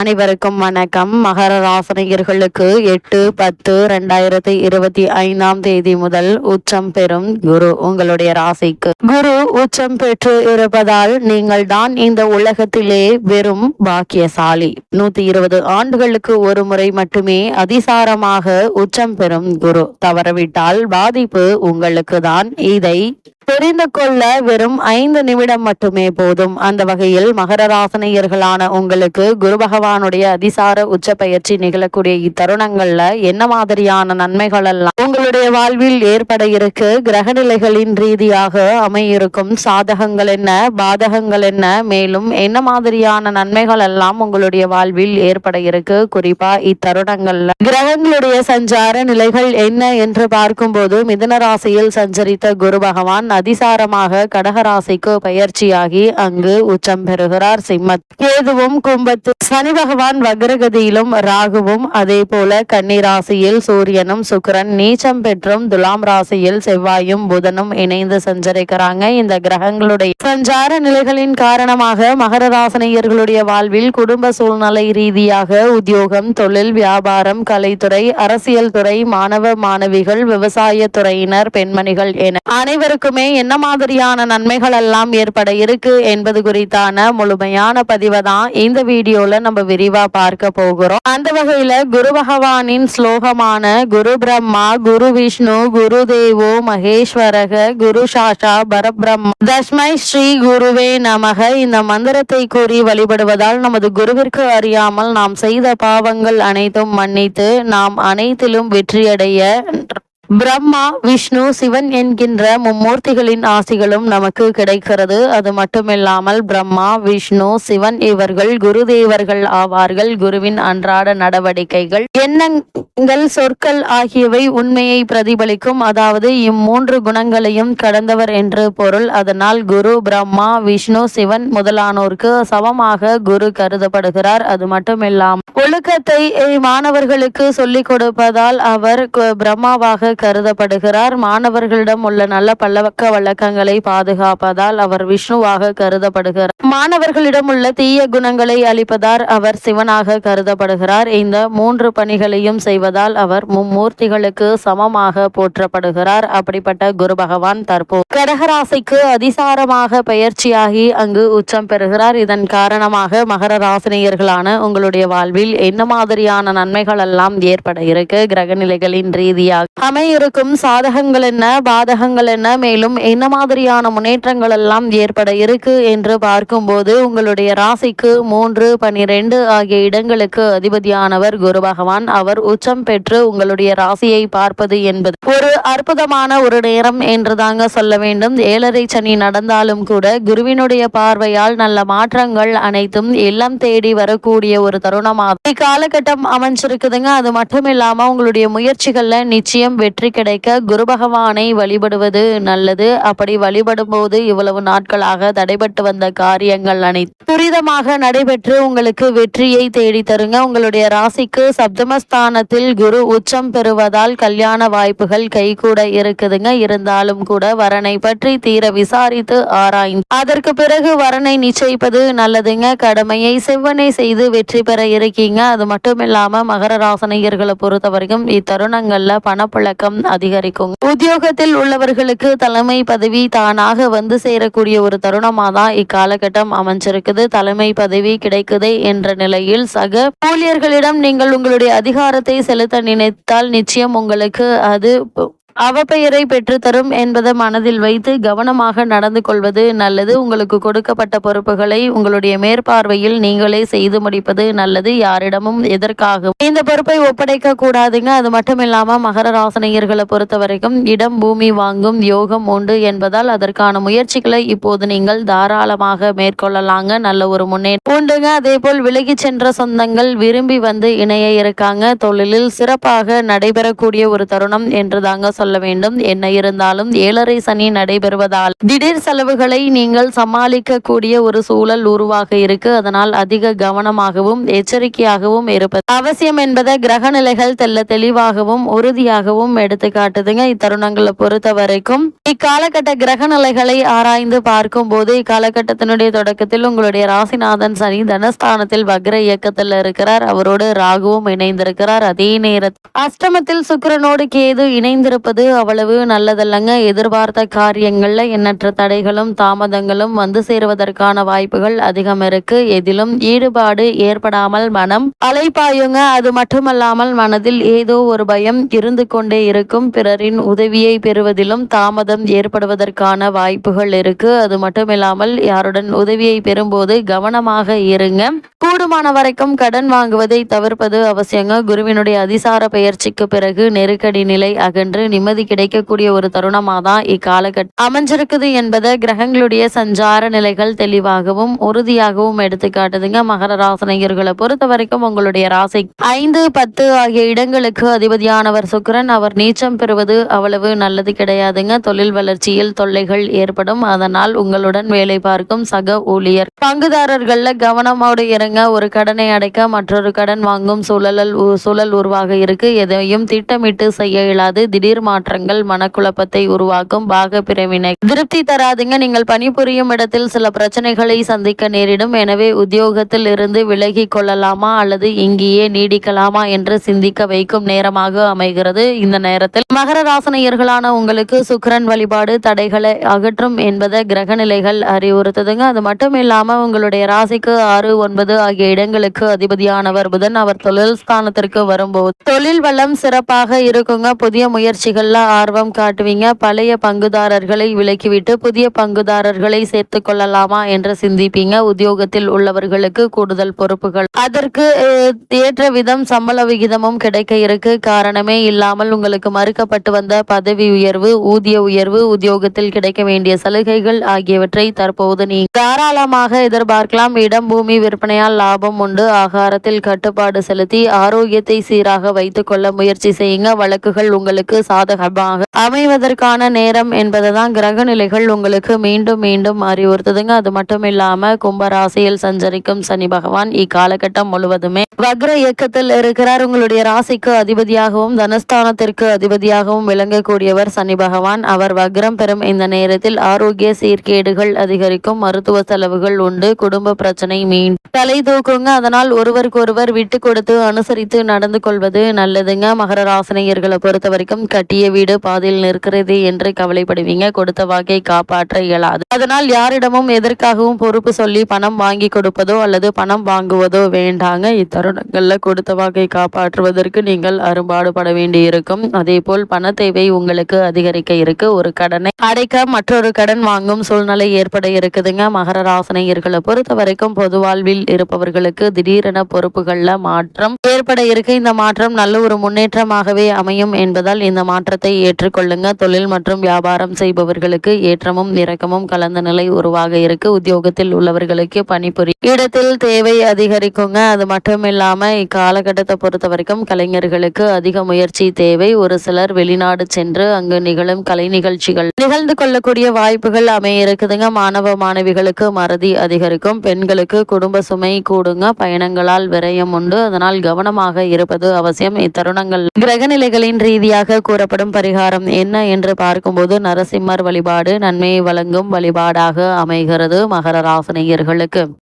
அனைவருக்கும் வணக்கம். மகர ராசனையர்களுக்கு எட்டு பத்து ரெண்டாயிரத்தி இருபத்தி ஐந்தாம் தேதி முதல் உச்சம் பெறும் குரு உங்களுடைய ராசிக்கு. குரு உச்சம் பெற்று இருப்பதால் நீங்கள் தான் இந்த உலகத்திலே வெறும் பாக்கியசாலி. நூத்தி இருபது ஆண்டுகளுக்கு ஒரு முறை மட்டுமே அதிசாரமாக உச்சம் பெறும் குரு. தவறவிட்டால் பாதிப்பு உங்களுக்கு தான் இதை தெரிந்து கொள்ள வெறும் ஐந்து நிமிடம் மட்டுமே போதும். அந்த வகையில் மகர ராசனையர்களான உங்களுக்கு குரு பகவானுடைய அதிசார உச்ச பயிற்சி நிகழக்கூடிய இத்தருணங்கள்ல என்ன மாதிரியான நன்மைகள் எல்லாம் உங்களுடைய வாழ்வில் ஏற்பட இருக்கு? கிரக நிலைகளின் ரீதியாக அமையிருக்கும் சாதகங்கள் என்ன? பாதகங்கள் என்ன? மேலும் என்ன மாதிரியான நன்மைகள் எல்லாம் உங்களுடைய வாழ்வில் ஏற்பட இருக்கு? குறிப்பா இத்தருணங்கள்ல கிரகங்களுடைய சஞ்சார நிலைகள் என்ன என்று பார்க்கும்போது மிதுன ராசியில் சஞ்சரித்த குரு பகவான் அதிசாரமாக கடகராசிக்கு பயிற்சியாகி அங்கு உச்சம் பெறுகிறார் சிம்மத். கேதுவும் கும்பத்து சனி பகவான் வக்ரகதியிலும் ராகுவும் அதே போல கன்னி ராசியில் சூரியனும் சுக்கிரன் நீச்சம் பெற்றும் துலாம் ராசியில் செவ்வாயும் புதனும் இணைந்து சஞ்சரிக்கிறாங்க. இந்த கிரகங்களுடைய சஞ்சார நிலைகளின் காரணமாக மகர ராசனையர்களுடைய வாழ்வில் குடும்ப சூழ்நிலை ரீதியாக உத்தியோகம் தொழில் வியாபாரம் கலைத்துறை அரசியல் துறை மாணவ மாணவிகள் விவசாய துறையினர் பெண்மணிகள் என அனைவருக்குமே என்ன மாதிரியான நன்மைகள் எல்லாம் ஏற்பட இருக்கு என்பது குறித்தான முழுமையான பதிவை தான் இந்த வீடியோல நம்ம விரிவா பார்க்க போகிறோம். அந்த வகையில குரு பகவானின் ஸ்லோகமான குரு பிரம்மா குரு விஷ்ணு குரு தேவோ மகேஸ்வரக குரு சாஷா பரபிரம்மா தஸ்மை ஸ்ரீ குருவே நமக. இந்த மந்திரத்தை கூறி வழிபடுவதால் நமது குருவிற்கு அறியாமல் நாம் செய்த பாவங்கள் அனைத்தும் மன்னித்து நாம் அனைத்திலும் வெற்றியடைய பிரம்மா விஷ்ணு சிவன் என்கின்ற மும்மூர்த்திகளின் ஆசிகளும் நமக்கு கிடைக்கிறது. அது மட்டுமில்லாமல் பிரம்மா விஷ்ணு சிவன் இவர்கள் குருதேவர்கள் ஆவார்கள். குருவின் அன்றாட நடவடிக்கைகள் எண்ணங்கள் சொற்கள் ஆகியவை உண்மையை பிரதிபலிக்கும். அதாவது இம்மூன்று குணங்களையும் கடந்தவர் என்று பொருள். அதனால் குரு பிரம்மா விஷ்ணு சிவன் முதலானோருக்கு சமமாக குரு கருதப்படுகிறார். அது மட்டுமில்லாமல் ஒழுக்கத்தை மாணவர்களுக்கு சொல்லிக் கொடுப்பதால் அவர் பிரம்மாவாக கருதப்படுகிறார். மாணவர்களிடம் உள்ள நல்ல பழக்க வழக்கங்களை பாதுகாப்பதால் அவர் விஷ்ணுவாக கருதப்படுகிறார். மாணவர்களிடம் உள்ள தீய குணங்களை அளிப்பதால் அவர் சிவனாக கருதப்படுகிறார். இந்த மூன்று பணிகளையும் செய்வதால் அவர் மும்மூர்த்திகளுக்கு சமமாக போற்றப்படுகிறார். அப்படிப்பட்ட குரு பகவான் தற்போது கடகராசிக்கு அதிசாரமாக பயிற்சியாகி அங்கு உச்சம் பெறுகிறார். இதன் காரணமாக மகர ராசினியர்களான உங்களுடைய வாழ்வில் என்ன மாதிரியான நன்மைகள் எல்லாம் ஏற்பட இருக்கு? கிரக நிலைகளின் ரீதியாக இருக்கும். சாதகங்கள் என்ன? பாதகங்கள் என்ன? மேலும் என்ன மாதிரியான முன்னேற்றங்கள் எல்லாம் ஏற்பட இருக்கு என்று பார்க்கும்போது உங்களுடைய ராசிக்கு மூன்று பனிரெண்டு ஆகிய இடங்களுக்கு அதிபதியானவர் குரு பகவான். அவர் உச்சம் பெற்று உங்களுடைய ராசியை பார்ப்பது என்பது ஒரு அற்புதமான ஒரு நேரம் என்று தாங்க சொல்ல வேண்டும். ஏழரை சனி நடந்தாலும் கூட குருவினுடைய பார்வையால் நல்ல மாற்றங்கள் அனைத்தும் இல்லம் தேடி வரக்கூடிய ஒரு தருணமாக இக்காலகட்டம் அமைஞ்சிருக்குதுங்க. அது மட்டும் இல்லாம உங்களுடைய முயற்சிகள்ல நிச்சயம் வெற்றி கிடைக்க குரு பகவானை வழிபடுவது நல்லது. அப்படி வழிபடும் போது இவ்வளவு நாட்களாக தடைபட்டு வந்த காரியங்கள் அனைத்து துரிதமாக நடைபெற்று உங்களுக்கு வெற்றியை தேடி தருங்க. உங்களுடைய ராசிக்கு சப்தமஸ்தானத்தில் குரு உச்சம் பெறுவதால் கல்யாண வாய்ப்புகள் கைகூட இருக்குதுங்க. இருந்தாலும் கூட வரனை பற்றி தீர விசாரித்து ஆராய்ந்து. அதற்கு பிறகு வரனை நிச்சயிப்பது நல்லதுங்க. கடமையை செவ்வனை செய்து வெற்றி பெற இருக்கீங்க. அது மட்டும் இல்லாம மகர ராசனையர்களை பொறுத்த வரைக்கும் இத்தருணங்கள்ல பணப்புழக்கம் அதிகரிக்கும். உத்தியோகத்தில் உள்ளவர்களுக்கு தலைமை பதவி தானாக வந்து சேரக்கூடிய ஒரு தருணமா தான் இக்காலகட்டம் அமைஞ்சிருக்குது. தலைமை பதவி கிடைக்குதே என்ற நிலையில் சக ஊழியர்களிடம் நீங்கள் உங்களுடைய அதிகாரத்தை செலுத்த நினைத்தால் நிச்சயம் உங்களுக்கு அது அவப்பெயரை பெற்றுத்தரும் என்பதை மனதில் வைத்து கவனமாக நடந்து கொள்வது நல்லது. உங்களுக்கு கொடுக்கப்பட்ட பொறுப்புகளை உங்களுடைய மேற்பார்வையில் நீங்களே செய்து முடிப்பது நல்லது. யாரிடமும் எதற்காக இந்த பொறுப்பை ஒப்படைக்க கூடாதுங்க. அது மட்டும் இல்லாம மகர ராசனையர்களை பொறுத்த வரைக்கும் இடம் பூமி வாங்கும் யோகம் உண்டு என்பதால் அதற்கான முயற்சிகளை இப்போது நீங்கள் தாராளமாக மேற்கொள்ளலாங்க. நல்ல ஒரு முன்னேற்றம் உண்டுங்க. அதே போல் விலகி சென்ற சொந்தங்கள் விரும்பி வந்து இணைய இருக்காங்க. தொழிலில் சிறப்பாக நடைபெறக்கூடிய ஒரு தருணம் என்று தாங்க சொல்ல கொள்ள வேண்டும். என்ன இருந்தாலும் ஏழரை சனி நடைபெறுவதால் திடீர் செலவுகளை நீங்கள் சமாளிக்க கூடிய ஒரு சூழல் உருவாக இருக்கு. அதனால் அதிக கவனமாகவும் எச்சரிக்கையாகவும் இருப்பது அவசியம் என்பதை கிரக நிலைகள் தெல்ல தெளிவாகவும் உறுதியாகவும் எடுத்து காட்டுதுங்க. இத்தருணங்களை பொறுத்த வரைக்கும் இக்காலகட்ட கிரக நிலைகளை ஆராய்ந்து பார்க்கும் போது இக்காலகட்டத்தினுடைய தொடக்கத்தில் உங்களுடைய ராசிநாதன் சனி தனஸ்தானத்தில் வக்ர இயக்கத்தில் இருக்கிறார். அவரோடு ராகுவும் இணைந்திருக்கிறார். அதே நேரத்தில் அஷ்டமத்தில் சுக்கிரனோடு கேது இணைந்திருப்பது அவ்வளவு நல்லதல்லங்க. எதிர்பார்த்த காரியங்கள்ல எண்ணற்ற தடைகளும் தாமதங்களும் வந்து சேருவதற்கான வாய்ப்புகள் அதிகம் இருக்கு. எதிலும் ஈடுபாடு ஏற்படாமல் மனம் அலைப்பாயுங்க. அது மட்டுமல்லாமல் மனதில் ஏதோ ஒரு பயம் இருந்து கொண்டே இருக்கும். பிறரின் உதவியை பெறுவதிலும் தாமதம் ஏற்படுவதற்கான வாய்ப்புகள் இருக்கு. அது மட்டுமில்லாமல் யாருடன் உதவியை பெறும்போது கவனமாக இருங்க. கூடுமான வரைக்கும் கடன் வாங்குவதை தவிர்ப்பது அவசியங்க. குருவினுடைய அதிசார பெயர்ச்சிக்கு பிறகு நெருக்கடி நிலை அகன்று நிம்மதி கிடைக்கக்கூடிய ஒரு தருணமாக தான் இக்காலகட்டம் அமைஞ்சிருக்குது என்பதை கிரகங்களுடைய சஞ்சார நிலைகள் தெளிவாகவும் உறுதியாகவும் எடுத்து காட்டுதுங்க மகர ராசனையர்களை பொறுத்த வரைக்கும் உங்களுடைய ராசி. ஐந்து பத்து ஆகிய இடங்களுக்கு அதிபதியானவர் சுக்கிரன். அவர் நீச்சம் பெறுவது அவ்வளவு நல்லது கிடையாதுங்க. தொழில் வளர்ச்சியில் தொல்லைகள் ஏற்படும். அதனால் உங்களுடன் வேலை பார்க்கும் சக ஊழியர். பங்குதாரர்கள்ல கவனமோடு இறங்க ஒரு கடனை அடைக்க மற்றொரு கடன் வாங்கும் சூழல் சூழல் உருவாக இருக்கு. எதையும் திட்டமிட்டு செய்ய இயலாது. திடீர் மாற்றங்கள் மனக்குழப்பத்தை உருவாக்கும் பாக பிரிவினை திருப்தி தராதுங்க. நீங்கள் பணிபுரியும் இடத்தில் சில பிரச்சனைகளை சந்திக்க நேரிடும். எனவே உத்தியோகத்தில் இருந்து விலகி கொள்ளலாமா அல்லது இங்கேயே நீடிக்கலாமா என்று சிந்திக்க வைக்கும் நேரமாக அமைகிறது இந்த நேரத்தில். மகர ராசனையர்களான உங்களுக்கு சுக்கரன் வழிபாடு தடைகளை அகற்றும் என்பதை கிரக நிலைகள் அறிவுறுத்துதுங்க. அது மட்டும் இல்லாம உங்களுடைய ராசிக்கு ஆறு ஒன்பது ஆகிய இடங்களுக்கு அதிபதியானவர் புதன். அவர் தொழில் ஸ்தானத்திற்கு வரும்போது தொழில் வளம் சிறப்பாக இருக்குங்க. புதிய முயற்சிகள் முயற்சிகள்ல ஆர்வம் காட்டுவீங்க? பழைய பங்குதாரர்களை விலக்கிவிட்டு புதிய பங்குதாரர்களை சேர்த்து கொள்ளலாமா என்று சிந்திப்பீங்க. உத்தியோகத்தில் உள்ளவர்களுக்கு கூடுதல் பொறுப்புகள். அதற்கு ஏற்ற விதம் சம்பள விகிதமும் கிடைக்க இருக்கு. காரணமே இல்லாமல் உங்களுக்கு மறுக்கப்பட்டு வந்த பதவி உயர்வு ஊதிய உயர்வு உத்தியோகத்தில் கிடைக்க வேண்டிய சலுகைகள் ஆகியவற்றை தற்போது நீ தாராளமாக எதிர்பார்க்கலாம். இடம் பூமி விற்பனையால் லாபம் உண்டு. ஆகாரத்தில் கட்டுப்பாடு செலுத்தி ஆரோக்கியத்தை சீராக வைத்துக் கொள்ள முயற்சி செய்யுங்க. வழக்குகள் உங்களுக்கு சாதகமாக அமைவதற்கான நேரம் என்பதுதான் கிரக நிலைகள் உங்களுக்கு மீண்டும் மீண்டும் அறிவுறுத்துதுங்க. அது மட்டும் இல்லாம கும்பராசியில் சஞ்சரிக்கும் சனி பகவான் இக்காலகட்டம் முழுவதுமே வக்ர இயக்கத்தில் இருக்கிறார். உங்களுடைய ராசிக்கு அதிபதியாகவும் தனஸ்தானத்திற்கு அதிபதியாகவும் விளங்கக்கூடியவர் சனி பகவான். அவர் வக்ரம் பெறும் இந்த நேரத்தில் ஆரோக்கிய சீர்கேடுகள் அதிகரிக்கும். மருத்துவ செலவுகள் உண்டு. குடும்ப பிரச்சனை மீன் தலை தூக்குங்க. அதனால் ஒருவருக்கொருவர் விட்டு கொடுத்து அனுசரித்து நடந்து கொள்வது நல்லதுங்க. மகர ராசினியர்களை பொறுத்த வரைக்கும் கட்டிய வீடு பாதையில் நிற்கிறது என்று கவலைப்படுவீங்க. கொடுத்த வாக்கை காப்பாற்ற இயலாது. அதனால் யாரிடமும் எதற்காகவும் பொறுப்பு சொல்லி பணம் வாங்கி கொடுப்பதோ அல்லது பணம் வாங்குவதோ வேண்டாங்க. இத்தருணங்கள்ல கொடுத்த வாக்கை காப்பாற்றுவதற்கு நீங்கள் அரும்பாடுபட வேண்டியிருக்கும். அதே போல் பண தேவை உங்களுக்கு அதிகரிக்க இருக்கு. ஒரு கடனை அடைக்க மற்றொரு கடன் வாங்கும் சூழ்நிலை ஏற்பட இருக்குதுங்க. மகர ராசனையர்களை பொறுத்த வரைக்கும் பொது வாழ்வில் இருப்பவர்களுக்கு திடீரென பொறுப்புகள்ல மாற்றம் ஏற்பட இருக்கு. இந்த மாற்றம் நல்ல ஒரு முன்னேற்றமாகவே அமையும் என்பதால் இந்த மாற்றத்தை ஏற்றுக்கொள்ளுங்க. தொழில் மற்றும் வியாபாரம் செய்பவர்களுக்கு ஏற்றமும் இறக்கமும் கலந்த நிலை உருவாக இருக்கு. உத்தியோகத்தில் உள்ளவர்களுக்கு பணிபுரி இடத்தில் தேவை அதிகரிக்குங்க. அது மட்டும் இல்லாம இக்காலகட்டத்தை பொறுத்த வரைக்கும் கலைஞர்களுக்கு அதிக முயற்சி தேவை. ஒரு சிலர் வெளிநாடு சென்று அங்கு நிகழும் கலை நிகழ்ச்சிகள் நிகழ்ந்து கொள்ளக்கூடிய வாய்ப்புகள் அமைய இருக்குதுங்க மாணவ மாணவிகளுக்கு மறதி அதிகரிக்கும். பெண்களுக்கு குடும்ப சுமை கூடுங்க. பயணங்களால் விரயம் உண்டு. அதனால் கவனமாக இருப்பது அவசியம். இத்தருணங்கள் கிரகநிலைகளின் ரீதியாக கூறப்படும் பரிகாரம் என்ன என்று பார்க்கும்போது நரசிம்மர் வழிபாடு நன்மையை வழங்கும் வழிபாடாக அமைகிறது மகர ராசினியர்களுக்கு.